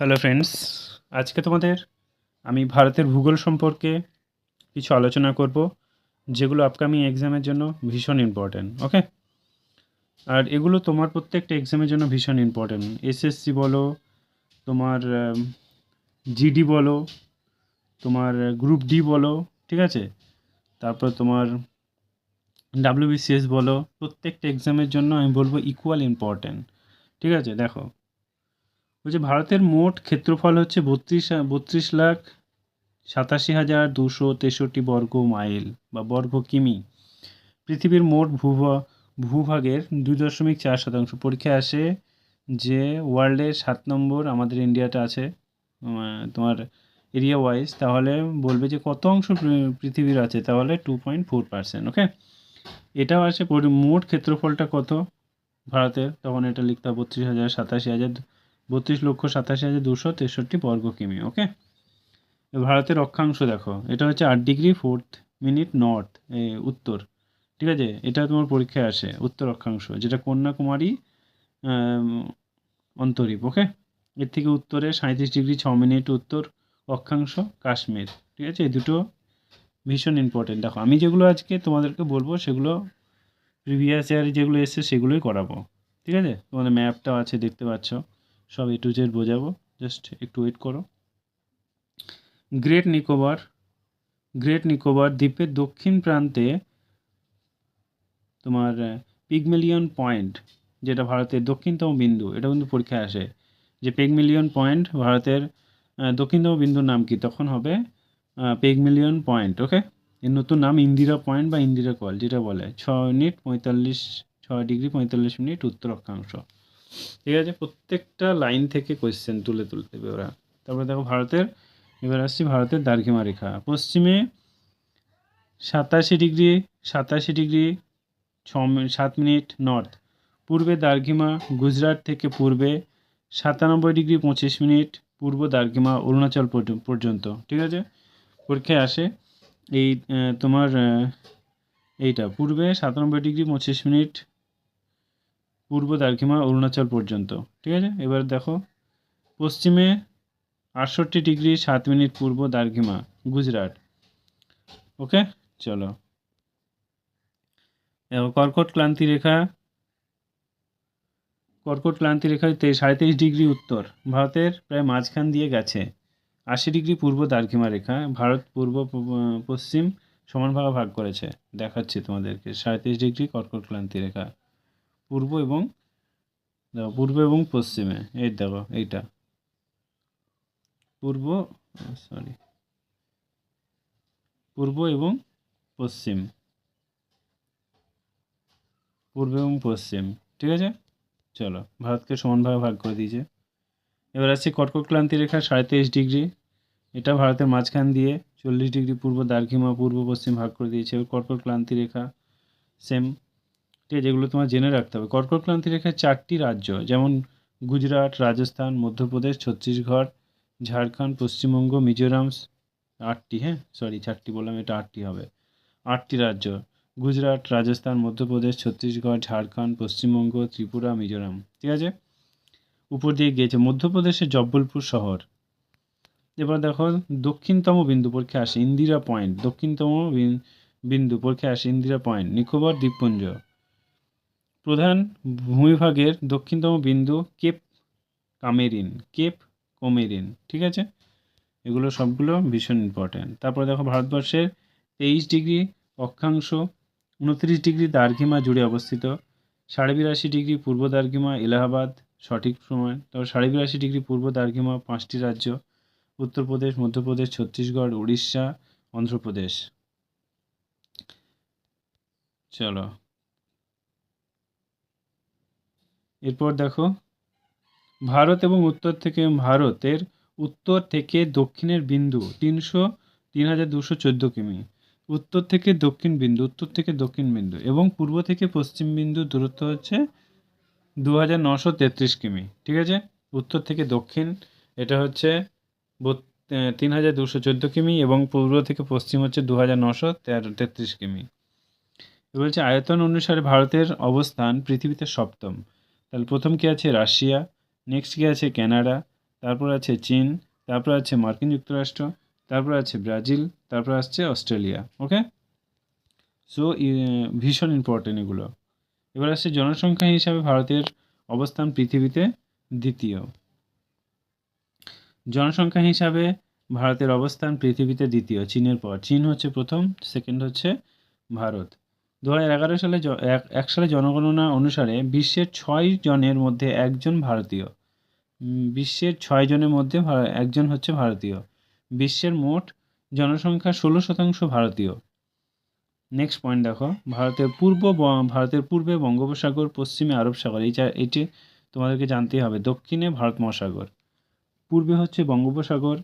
Hello friends আজকে তোমাদের আমি ভারতের ভূগোল সম্পর্কে কিছু আলোচনা করব, যেগুলো আপকামিং এক্সামের জন্য ভীষণ ইম্পর্ট্যান্ট ওকে আর এগুলো তোমার প্রত্যেকটা এক্সামের জন্য ভীষণ ইম্পর্ট্যান্ট এসএসসি বলো, তোমার জিডি বলো, তোমার গ্রুপ ডি বলো, ঠিক আছে? তারপর তোমার ডাব্লিউবিসিএস বলো, প্রত্যেকটা এক্সামের জন্য আমি বলব ইকুয়াল ইম্পর্ট্যান্ট ঠিক আছে? দেখো বলছে ভারতের মোট ক্ষেত্রফল হচ্ছে বত্রিশ বত্রিশ লাখ সাতাশি হাজার দুশো তেষট্টি বর্গ মাইল বা বর্গ কিমি। পৃথিবীর মোট ভূভা, ভূভাগের দুই দশমিক চার শতাংশ। পরীক্ষায় আসে যে ওয়ার্ল্ডের সাত নম্বর আমাদের ইন্ডিয়াটা আছে তোমার এরিয়া ওয়াইজ তাহলে বলবে যে কত অংশ পৃথিবীর আছে? তাহলে two point four percent okay এটাও পরি- মোট ক্ষেত্রফলটা কত ভারতের? তখন এটা লিখতে হবে বত্রিশ হাজার সাতাশি হাজার বত্রিশ লক্ষ সাতাশি হাজার দুশো তেষট্টি বর্গ কিমি ওকে ভারতের অক্ষাংশ দেখো, এটা হচ্ছে আট ডিগ্রি ফোর্থ মিনিট নর্থ উত্তর, ঠিক আছে? এটা তোমার পরীক্ষায় আসে, উত্তর অক্ষাংশ, যেটা কন্যাকুমারী অন্তরীপ ওকে এর থেকে উত্তরে সাঁত্রিশ ডিগ্রি ছ মিনিট উত্তর অক্ষাংশ কাশ্মীর, ঠিক আছে? এই দুটো ভীষণ ইম্পর্টেন্ট দেখো, আমি যেগুলো আজকে তোমাদেরকে বলব, সেগুলো প্রিভিয়াস ইয়ারে যেগুলো এসছে, সেগুলোই করাবো, ঠিক আছে? তোমাদের ম্যাপটাও আছে, দেখতে পাচ্ছ। সব এ টু জেড বোঝাবো। জাস্ট একটু ওয়েট করো। গ্রেট নিকোবর গ্রেট নিকোবর দ্বীপের দক্ষিণ প্রান্তে তোমার পিগমেলিয়ন পয়েন্ট যেটা ভারতের দক্ষিণতম বিন্দু, এটা কিন্তু পরীক্ষায় আসে। যে পেগমিলিয়ন পয়েন্ট ভারতের দক্ষিণতম বিন্দুর নাম কি? তখন হবে পেগমিলিয়ন পয়েন্ট ওকে এর নতুন নাম ইন্দিরা পয়েন্ট বা ইন্দিরা কল যেটা বলে ছ মিনিট পঁয়তাল্লিশ, ছয় ডিগ্রি পঁয়তাল্লিশ মিনিট উত্তর অক্ষাংশ ঠিক আছে? প্রত্যেকটা লাইন থেকে কোয়েশ্চেন তুলে তুলতে হবে ওরা। তারপরে দেখো ভারতের, এবার আসছি ভারতের দার্ঘিমা রেখা। পশ্চিমে সাতাশি ডিগ্রি সাতাশি ডিগ্রি, ছ সাত মিনিট নর্থ পূর্বে দার্ঘিমা গুজরাট থেকে পূর্বে সাতানব্বই ডিগ্রি পঁচিশ মিনিট, পূর্ব দার্ঘিমা অরুণাচল পর্যন্ত। ঠিক আছে? পরীক্ষায় আসে। এই তোমার এইটা। পূর্বে সাতানব্বই ডিগ্রি পঁচিশ মিনিট পূর্ব দার্ঘিমা অরুণাচল পর্যন্ত, ঠিক আছে? এবার দেখো, পশ্চিমে আটষট্টি ডিগ্রি সাত মিনিট পূর্ব দার্ঘিমা, গুজরাট। ওকে? চলো। কর্কট ক্লান্তি রেখা, কর্কট ক্লান্তি রেখায় তে সাড়ে তেইশ ডিগ্রি উত্তর, ভারতের প্রায় মাঝখান দিয়ে গেছে। আশি ডিগ্রি পূর্ব দার্ঘিমা রেখা, ভারত পূর্ব পশ্চিম সমানভাবে ভাগ করেছে। দেখাচ্ছি তোমাদেরকে সাড়ে ডিগ্রি কর্কট ক্লান্তি রেখা। পূর্ব এবং দেখো পূর্ব এবং পশ্চিমে। এই দেখো, এইটা। পূর্ব সরি পূর্ব এবং পশ্চিম। পূর্ব এবং পশ্চিম, ঠিক আছে? চলো, ভারতকে সমানভাবে ভাগ করে দিয়েছে। এবার আসছে কর্কট ক্লান্তি রেখা সাড়ে তেইশ ডিগ্রি। এটা ভারতের মাঝখান দিয়ে চল্লিশ ডিগ্রি পূর্ব, দার্ঘিমা পূর্ব, পশ্চিম ভাগ করে দিয়েছে। এবার কর্কট ক্লান্তি রেখা সেম ঠিক আছে, এগুলো তোমার জেনে রাখতে হবে। কর্কট ক্লান্তি রেখায় চারটি রাজ্য, যেমন গুজরাট, রাজস্থান, মধ্যপ্রদেশ, ছত্তিশগড়, ঝাড়খণ্ড, পশ্চিমবঙ্গ, মিজোরাম, আটটি হ্যাঁ? সরি চারটি বললাম, এটা আটটি হবে। আটটি রাজ্য, গুজরাট, রাজস্থান, মধ্যপ্রদেশ, ছত্তিশগড়, ঝাড়খণ্ড, পশ্চিমবঙ্গ, ত্রিপুরা, মিজোরাম, ঠিক আছে? উপর দিয়ে গিয়েছে মধ্যপ্রদেশের জব্বলপুর শহর। এবার দেখো, দক্ষিণতম বিন্দু পরীক্ষা আসে, ইন্দিরা পয়েন্ট, দক্ষিণতম বিন- বিন্দু পরীক্ষা আসে, ইন্দিরা পয়েন্ট, নিকোবর দ্বীপপুঞ্জ। প্রধান ভূমিভাগের দক্ষিণতম বিন্দু কেপ কামেরিন, কেপ কোমেরিন, ঠিক আছে? এগুলো সবগুলো ভীষণ ইম্পর্ট্যান্ট তারপর দেখো ভারতবর্ষের তেইশ ডিগ্রি অক্ষাংশ, উনত্রিশ ডিগ্রি দার্ঘিমা জুড়ে অবস্থিত, সাড়ে বিরাশি ডিগ্রি পূর্ব দার্ঘিমা এলাহাবাদ, সঠিক সময়, তারপর সাড়ে বিরাশি ডিগ্রি পূর্ব দার্ঘিমা পাঁচটি রাজ্য, উত্তরপ্রদেশ, মধ্যপ্রদেশ, ছত্তিশগড়, উড়িষ্যা, অন্ধ্রপ্রদেশ। চলো এরপর দেখো, ভারত এবং উত্তর থেকে ভারতের উত্তর থেকে দক্ষিণের বিন্দু তিনশো তিন হাজার দুশো চোদ্দ কিমি। উত্তর থেকে দক্ষিণ বিন্দু, উত্তর থেকে দক্ষিণ বিন্দু এবং পূর্ব থেকে পশ্চিম বিন্দু দূরত্ব হচ্ছে দু হাজার নশো তেত্রিশ কিমি, ঠিক আছে? উত্তর থেকে দক্ষিণ, এটা হচ্ছে তিন হাজার দুশো চোদ্দ কিমি এবং পূর্ব থেকে পশ্চিম হচ্ছে দু হাজার নশো তেরো, তেত্রিশ কিমি। বলছে, আয়তন অনুসারে ভারতের অবস্থান পৃথিবীতে সপ্তম। তাহলে প্রথম কি আছে? রাশিয়া। নেক্সট কি আছে? কানাডা। তারপর আছে চীন। তারপর আছে মার্কিন যুক্তরাষ্ট্র। তারপর আছে ব্রাজিল। তারপর আসছে অস্ট্রেলিয়া। ওকে সো ভীষণ ইম্পর্টেন্ট এগুলো। এবার আসছে জনসংখ্যা হিসাবে ভারতের অবস্থান পৃথিবীতে দ্বিতীয়। জনসংখ্যা হিসাবে ভারতের অবস্থান পৃথিবীতে দ্বিতীয়। চীনের পর। চীন হচ্ছে প্রথম সেকেন্ড হচ্ছে ভারত। দু হাজার এগারো সালে এক সালে জনগণনা অনুসারে বিশ্বের ছয় জনের মধ্যে একজন ভারতীয়। বিশ্বের ছয় জনের মধ্যে একজন হচ্ছে ভারতীয়। বিশ্বের মোট জনসংখ্যা ষোলো শতাংশ ভারতীয়। নেক্সট পয়েন্ট দেখো। ভারতের পূর্ব ভারতের পূর্বে বঙ্গোপসাগর, পশ্চিমে আরব সাগর। এই চা- এটি তোমাদেরকে জানতেই হবে। দক্ষিণে ভারত মহাসাগর। পূর্বে হচ্ছে বঙ্গোপসাগর,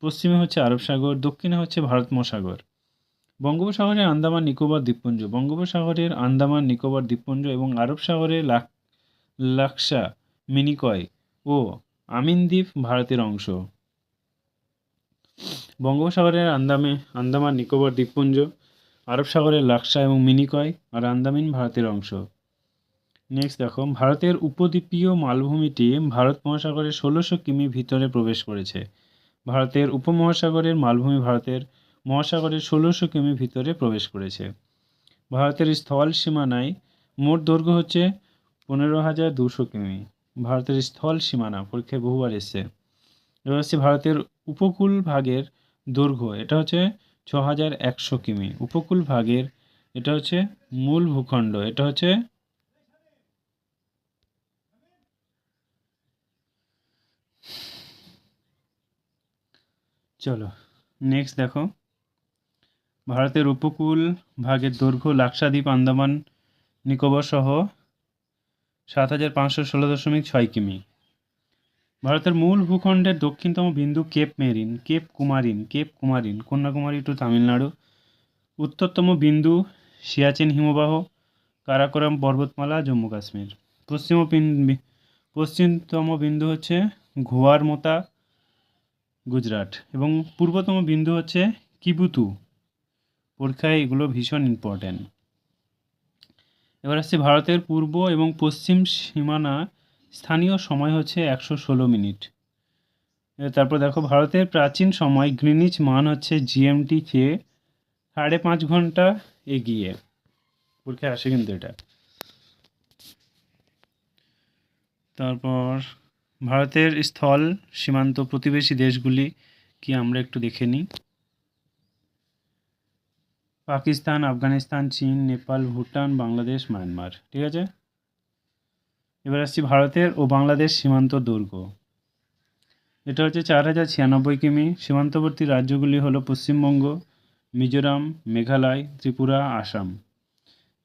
পশ্চিমে হচ্ছে আরব সাগর, দক্ষিণে হচ্ছে ভারত মহাসাগর। বঙ্গোপসাগরের আন্দামান, নিকোবর, দ্বীপপুঞ্জ। বঙ্গোপসাগরের আন্দামান, নিকোবর, দ্বীপপুঞ্জ এবং আরব সাগরের লাক, লাক্সা, মিনিকয় ও আমিন দ্বীপ ভারতের অংশ। বঙ্গোপসাগরের আন্দামে, আন্দামান, নিকোবর, দ্বীপপুঞ্জ, আরব সাগরের লাক্সা এবং মিনিকয় আর আন্দামিন ভারতের অংশ। নেক্সট দেখো, ভারতের উপদ্বীপীয় মালভূমিটি ভারত মহাসাগরের ষোলোশো কিমি ভিতরে প্রবেশ করেছে। ভারতের উপমহাসাগরের মালভূমি ভারতের মহাসাগরের ষোলোশো কিমি ভিতরে প্রবেশ করেছে। ভারতের স্থল সীমানায় মোট দৈর্ঘ্য হচ্ছে পনেরো হাজার দুশো কিমি। ভারতের স্থল সীমানা পরীক্ষায় বহুবার এসছে। এবার হচ্ছে ভারতের উপকূল ভাগের দৈর্ঘ্য, এটা হচ্ছে ছ হাজার একশো কিমি। উপকূল ভাগের, এটা হচ্ছে মূল ভূখণ্ড, এটা হচ্ছে চলো নেক্সট দেখো। ভারতের উপকূল ভাগের দৈর্ঘ্য লাক্ষাদ্বীপ, আন্দামান, নিকোবর সহ সাত হাজার পাঁচশো ষোলো দশমিক ছয় কিমি। ভারতের মূল ভূখণ্ডের দক্ষিণতম বিন্দু Cape marine, Cape Comorin Cape Comorin, Kanyakumari to Tamil Nadu. উত্তরতম বিন্দু সিয়াচেন হিমবাহ, কারাকোরাম পর্বতমালা, জম্মু কাশ্মীর। পশ্চিম পশ্চিমতম বিন্দু হচ্ছে ঘোয়ারমোতা, গুজরাট। এবং পূর্বতম বিন্দু হচ্ছে কিবুতু। পরীক্ষায় এগুলো ভীষণ ইম্পর্ট্যান্ট এবার আসছে ভারতের পূর্ব এবং পশ্চিম সীমানা স্থানীয় সময় হচ্ছে একশো ষোলো মিনিট। তারপর দেখো, ভারতের প্রাচীন সময় গ্রিনিচ মান হচ্ছে জিএমটি চেয়ে সাড়ে পাঁচ ঘণ্টা এগিয়ে। পরীক্ষায় আসে কিন্তু এটা। তারপর, ভারতের স্থল সীমান্ত প্রতিবেশী দেশগুলি কি আমরা একটু দেখে নিই? পাকিস্তান, আফগানিস্তান, চীন, নেপাল, ভুটান, বাংলাদেশ, মায়ানমার। ঠিক আছে? এবার আসছি ভারতের ও বাংলাদেশ সীমান্ত দৈর্ঘ্য এটা হচ্ছে চার হাজার ছিয়ানব্বই কিমি। সীমান্তবর্তী রাজ্যগুলি হলো পশ্চিমবঙ্গ, মিজোরাম, মেঘালয়, ত্রিপুরা, আসাম।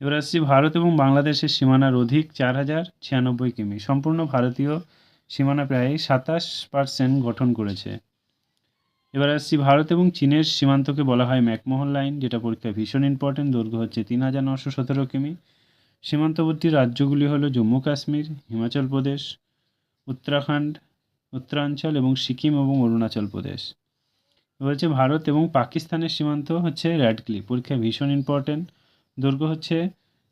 এবার আসছি ভারত এবং বাংলাদেশের সীমানার অধিক চার হাজার ছিয়ানব্বই কিমি। সম্পূর্ণ ভারতীয় সীমানা প্রায় সাতাশ পার্সেন্ট গঠন করেছে। এবার আসছি ভারত এবং চীনের সীমান্তকে বলা হয় ম্যাকমোহন লাইন, যেটা পরীক্ষায় ভীষণ ইম্পর্টেন্ট দৈর্ঘ্য হচ্ছে তিন হাজার নশো সতেরো কিমি। সীমান্তবর্তী রাজ্যগুলি হলো জম্মু কাশ্মীর, হিমাচল প্রদেশ, উত্তরাখণ্ড, উত্তরাঞ্চল এবং সিকিম এবং অরুণাচল প্রদেশ। এবার হচ্ছে ভারত এবং পাকিস্তানের সীমান্ত হচ্ছে র্যাডক্লি পরীক্ষায় ভীষণ ইম্পর্টেন্ট দৈর্ঘ্য হচ্ছে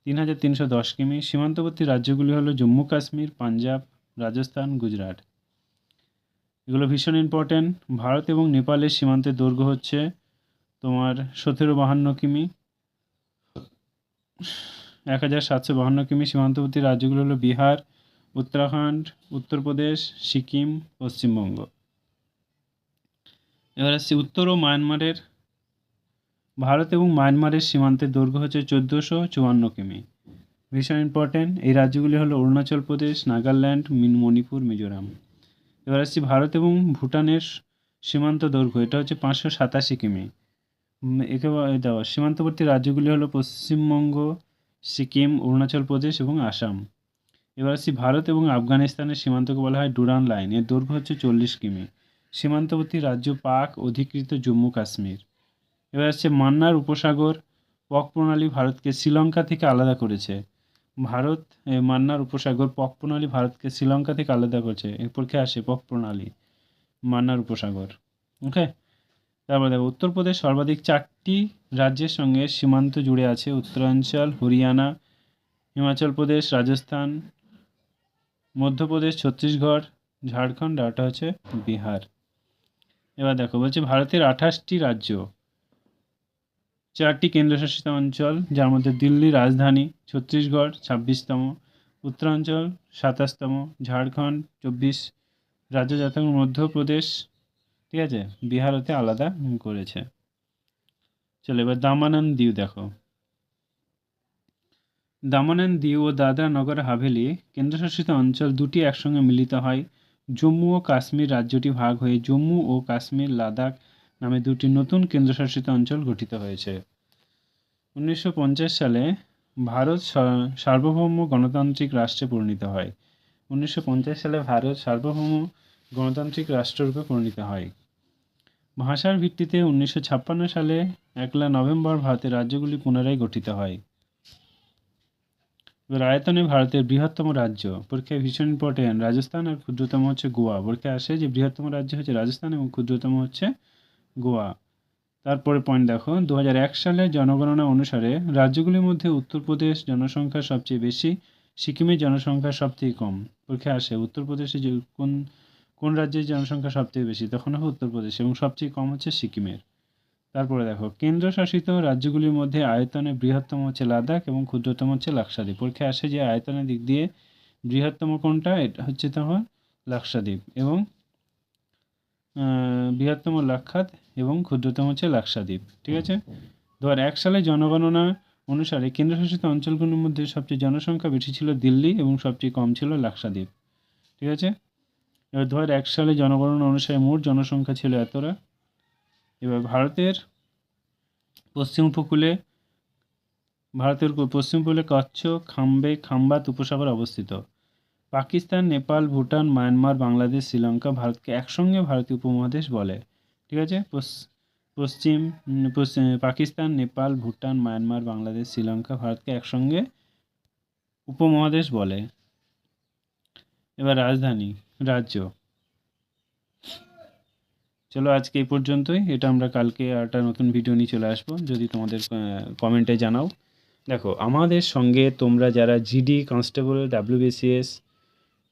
তিন হাজার তিনশো দশ কিমি। সীমান্তবর্তী রাজ্যগুলি হলো জম্মু কাশ্মীর, পাঞ্জাব, রাজস্থান, গুজরাট। এগুলো ভীষণ ইম্পর্ট্যান্ট ভারত এবং নেপালের সীমান্তের দৈর্ঘ্য হচ্ছে তোমার সতেরো বাহান্ন কিমি। এক হাজার সাতশো বাহান্ন কিমি সীমান্তবর্তী রাজ্যগুলো হলো বিহার, উত্তরাখণ্ড, উত্তরপ্রদেশ, সিকিম, পশ্চিমবঙ্গ। এবার আসছে উত্তর ও মায়ানমারের। ভারত এবং মায়ানমারের সীমান্তের দৈর্ঘ্য হচ্ছে চোদ্দোশো চুয়ান্ন কিমি। ভীষণ ইম্পর্ট্যান্ট এই রাজ্যগুলি হলো অরুণাচল প্রদেশ, নাগাল্যান্ড, মণিপুর, মিজোরাম। এবার আসছি ভারত এবং ভুটানের সীমান্ত দৈর্ঘ্য। এটা হচ্ছে পাঁচশো সাতাশি কিমি। একে দেওয়া সীমান্তবর্তী রাজ্যগুলি হলো পশ্চিমবঙ্গ, সিকিম, অরুণাচল প্রদেশ এবং আসাম। এবার আসছি ভারত এবং আফগানিস্তানের সীমান্তকে বলা হয় ডুরান লাইন। এর দৈর্ঘ্য হচ্ছে চল্লিশ কিমি। সীমান্তবর্তী রাজ্য পাক, অধিকৃত জম্মু কাশ্মীর। এবার আসছে মান্নার উপসাগর। পক প্রণালী ভারতকে শ্রীলঙ্কা থেকে আলাদা করেছে। ভারত মান্নার উপসাগর পক প্রণালী ভারতকে শ্রীলঙ্কা থেকে আলাদা করেছে। এর পরীক্ষায় আসে পক প্রণালী, মান্নার উপসাগর। ওকে? তারপর দেখো, উত্তরপ্রদেশ সর্বাধিক চারটি রাজ্যের সঙ্গে সীমান্ত জুড়ে আছে। উত্তরাঞ্চল, হরিয়ানা, হিমাচল প্রদেশ, রাজস্থান, মধ্যপ্রদেশ, ছত্তিশগড়, ঝাড়খণ্ড আর হচ্ছে বিহার। এবার দেখো, বলছে ভারতের আঠাশটি রাজ্য। চারটি কেন্দ্রশাসিত অঞ্চল, যার মধ্যে দিল্লি রাজধানী, ছত্তিশগড় ছাব্বিশতম, উত্তরাঞ্চল সাতাশতম, ঝাড়খণ্ড চব্বিশ, রাজ্য জাতক মধ্যপ্রদেশ, ঠিক আছে? বিহার হতে আলাদা করেছে। চলো এবার দামান অ্যান্ড দিউ দেখো। দামন অ্যান্ড দিউ ও দাদরা নগর হাভেলি কেন্দ্রশাসিত অঞ্চল দুটি একসঙ্গে মিলিত হয়। জম্মু ও কাশ্মীর রাজ্যটি ভাগ হয়ে জম্মু ও কাশ্মীর, লাদাখ নামে দুটি নতুন কেন্দ্রশাসিত অঞ্চল গঠিত হয়েছে। উনিশশো পঞ্চাশ সালে ভারত সার্বভৌম গণতান্ত্রিক রাষ্ট্রে পরিণত হয়। উনিশশো পঞ্চাশ সালে ভারত সার্বভৌম গণতান্ত্রিক রাষ্ট্ররূপে পরিণত হয়। ভাষার ভিত্তিতে উনিশশো ছাপ্পান্ন সালে একলা নভেম্বর ভারতের রাজ্যগুলি পুনরায় গঠিত হয়। এবার আয়তনে ভারতের বৃহত্তম রাজ্য। পরীক্ষায় ভীষণ ইম্পর্টেন্ট রাজস্থান আর ক্ষুদ্রতম হচ্ছে গোয়া। পরীক্ষায় আসে যে বৃহত্তম রাজ্য হচ্ছে রাজস্থান এবং ক্ষুদ্রতম হচ্ছে গোয়া। তারপরে পয়েন্ট দেখো দু সালে জনগণনা অনুসারে রাজ্যগুলির মধ্যে উত্তরপ্রদেশ জনসংখ্যা সবচেয়ে বেশি, সিকিমের জনসংখ্যা সবথেকে কম। পরীক্ষা আসে, উত্তরপ্রদেশে যে কোন কোন রাজ্যের জনসংখ্যা সবথেকে বেশি, তখন হবে উত্তরপ্রদেশ এবং সবচেয়ে কম হচ্ছে সিকিমের। তারপরে দেখো, কেন্দ্রশাসিত রাজ্যগুলির মধ্যে আয়তনে বৃহত্তম হচ্ছে লাদাখ এবং ক্ষুদ্রতম হচ্ছে লাক্ষাদ্বীপ। পরীক্ষায় আসে যে আয়তনের দিক দিয়ে বৃহত্তম কোনটা, এটা হচ্ছে তোমার লাক্ষাদ্বীপ এবং বৃহত্তম লাক্ষাত এবং ক্ষুদ্রতম হচ্ছে লাক্ষাদ্বীপ, ঠিক আছে? দু এক সালে জনগণনা অনুসারে কেন্দ্রশাসিত অঞ্চলগুলোর মধ্যে সবচেয়ে জনসংখ্যা বেশি ছিল দিল্লি এবং সবচেয়ে কম ছিল লাক্ষাদ্বীপ, ঠিক আছে? এবার দু এক সালে জনগণনা অনুসারে মোট জনসংখ্যা ছিল এতটা। এবার ভারতের পশ্চিম উপকূলে, ভারতের পশ্চিম উপকূলে কচ্ছ খাম্বে, খাম্বাত উপসাগর অবস্থিত। পাকিস্তান, নেপাল, ভুটান, মায়ানমার, বাংলাদেশ, শ্রীলঙ্কা ভারতকে একসঙ্গে ভারতীয় উপমহাদেশ বলে। ঠিক আছে? পশ্চিম পাকিস্তান, নেপাল, ভুটান, মায়ানমার, বাংলাদেশ, শ্রীলঙ্কা ভারতকে একসঙ্গে উপমহাদেশ বলে। এবার রাজধানী, রাজ্য। চলো আজকে এই পর্যন্তই। এটা আমরা কালকে একটা নতুন ভিডিও নিয়ে চলে আসব। যদি তোমাদের কমেন্টে জানাও। দেখো, আমাদের সঙ্গে তোমরা যারা জিডি কনস্টেবল ডাব্লিউবিসিএস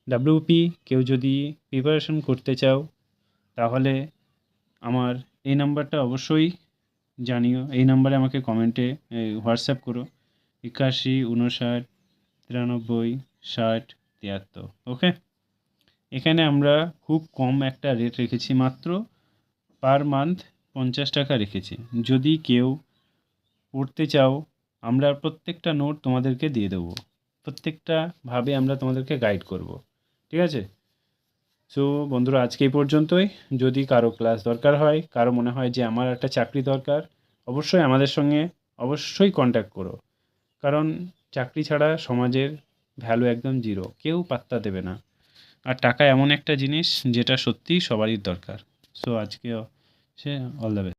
ডাব্লিউপি কেউ যদি প্রিপারেশন করতে চাও, তাহলে আমার এই নাম্বারটা অবশ্যই জানিও। এই নাম্বারে আমাকে কমেন্টে হোয়াটসঅ্যাপ করো। একাশি, উনষাট, তিরানব্বই, ষাট, তিয়াত্তর ওকে এখানে আমরা খুব কম একটা রেট রেখেছি, মাত্র পার মান্থ পঞ্চাশ টাকা রেখেছি। যদি কেউ পড়তে চাও, আমরা প্রত্যেকটা নোট তোমাদেরকে দিয়ে দেবো। প্রত্যেকটা ভাবে আমরা তোমাদেরকে গাইড করব। ঠিক আছে? সো বন্ধুরা, আজকে এই পর্যন্তই। যদি কারও ক্লাস দরকার হয়, কারও মনে হয় যে আমার একটা চাকরি দরকার, অবশ্যই আমাদের সঙ্গে অবশ্যই কন্ট্যাক্ট করো। কারণ চাকরি ছাড়া সমাজের ভ্যালু একদম জিরো কেউ পাত্তা দেবে না। আর টাকা এমন একটা জিনিস যেটা সত্যিই সবারই দরকার। সো আজকে সে অল দ্য বেস্ট